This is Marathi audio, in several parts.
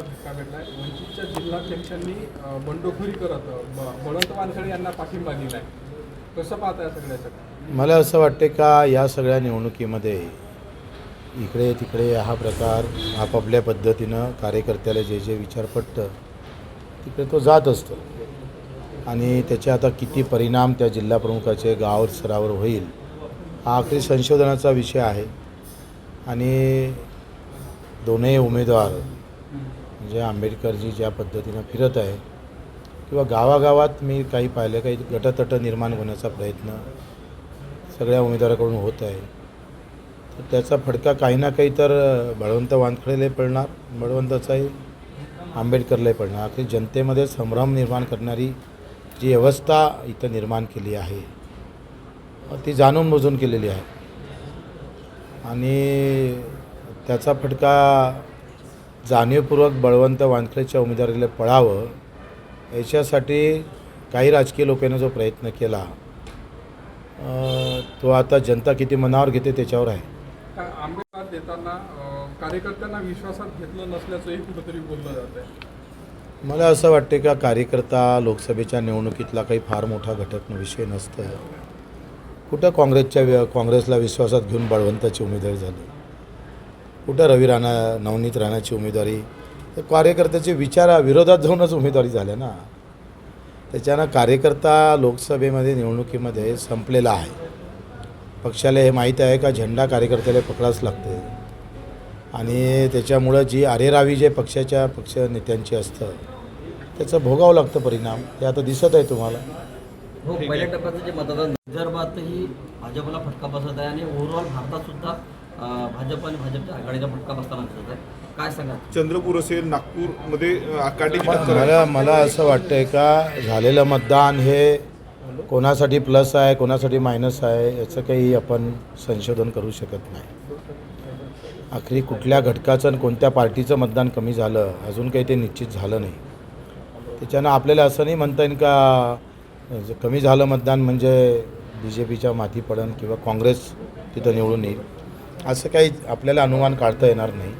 मोठा धक्का भेटलाय. वंचितच्या जिल्हाध्यक्षांनी बंडखोरी करत बळवंत वानखडे यांना पाठिंबा दिलाय. कसं पाहताय या सगळ्याचं मला असं वाटते का या सगळ्या निवडणुकीमध्ये इकडे तिकडे हा प्रकार आपापल्या पद्धतीनं कार्यकर्त्याला जे जे विचार पटतं तिकडे तो जात असतो. आणि त्याचे आता किती परिणाम त्या जिल्हाप्रमुखाचे गाव स्तरावर होईल हा आखरी संशोधनाचा विषय आहे. आणि दोनही उमेदवार म्हणजे आंबेडकरजी ज्या पद्धतीनं फिरत आहे किंवा गावागावात मी काही पाहिलं काही गटतट निर्माण होण्याचा प्रयत्न सगळ्या उमेदवाराकडून होत आहे तर त्याचा फडका काही ना काही तर बळवंत वानखडेलाही पडणार बळवंताचाही आंबेडकरलाही पडणार. की जनतेमध्ये संभ्रम निर्माण करणारी जी व्यवस्था इथं निर्माण केली आहे ती जाणून बुजून केलेली आहे. आणि त्याचा फटका जाणीवपूर्वक बळवंत वानखडेच्या उमेदवारीला पळावं याच्यासाठी काही राजकीय लोकांनी जो प्रयत्न केला तो आता जनता किती मनावर घेते त्याच्यावर आहे. आंबेडकर देताना कार्यकर्त्यांना विश्वासात घेतलं नसल्याचंही कुठंतरी बोललं जात आहे. मला असं वाटते का कार्यकर्ता लोकसभेच्या निवडणुकीतला काही फार मोठा घटक विषय नसतं. कुठं काँग्रेसच्या काँग्रेसला विश्वासात घेऊन बळवंताची उमेदवारी झाली? कुठं रवी राणा नवनीत राणाची उमेदवारी तर कार्यकर्त्याचे विचार विरोधात जाऊनच उमेदवारी झाल्या ना. त्याच्यानं कार्यकर्ता लोकसभेमध्ये निवडणुकीमध्ये संपलेला आहे. पक्षाला हे माहीत आहे का झेंडा कार्यकर्त्याला पकडाच लागते आणि त्याच्यामुळं जी अरेरावी जे पक्षाच्या पक्ष नेत्यांची असतं त्याचं भोगावं लागतं परिणाम. ते आता दिसत आहे तुम्हाला. हो पहिल्या टप्प्याचं जे मतदान विदर्भातही भाजपला फटका बसत आहे आणि ओव्हरऑल भारतात सुद्धा भाजप आणि भाजपच्या आघाडीचा फटका बसताना दिसत आहे. काय सांगा चंद्रपूर असेल नागपूरमध्ये आहे. मला मला असं वाटतंय का झालेलं मतदान हे कोणासाठी प्लस आहे कोणासाठी मायनस आहे याचं काही आपण संशोधन करू शकत नाही. आखरी कुठल्या घटकाचं आणि कोणत्या पार्टीचं मतदान कमी झालं अजून काही ते निश्चित झालं नाही. त्याच्यानं आपल्याला असं नाही म्हणता येईल का कमी झालं मतदान म्हणजे बी जे पीच्या माथी पडन किंवा काँग्रेस तिथं निवडून येईल. असं काही आपल्याला अनुमान काढता येणार नाही.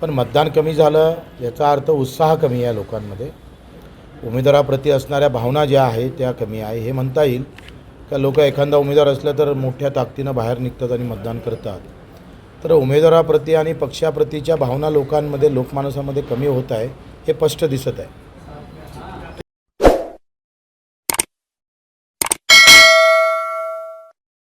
पण मतदान कमी झालं याचा अर्थ उत्साह कमी आहे लोकांमध्ये. उमेदवाराप्रती असणाऱ्या भावना ज्या आहेत त्या कमी आहे. हे म्हणता येईल का लोक एखादा उमेदवार असलं तर मोठ्या ताकदीनं बाहेर निघतात आणि मतदान करतात. तर उमेदवाराप्रती आणि पक्षाप्रतीच्या भावना लोकांमध्ये लोकमानसामध्ये कमी होत आहे हे स्पष्ट दिसत आहे.